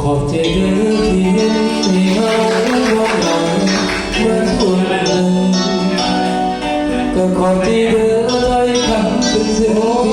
ขอบใจเธอที่เห็นไม่เอาความหลังเมือนตัวเลยก็ขอบใจเธอใจคำเป็นเสียง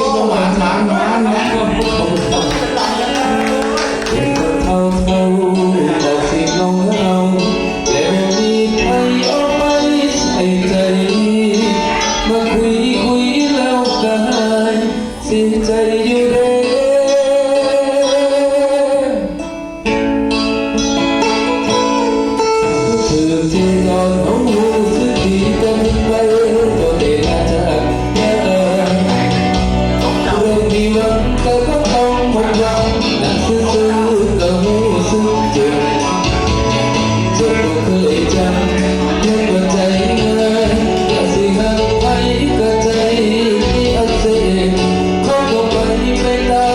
love.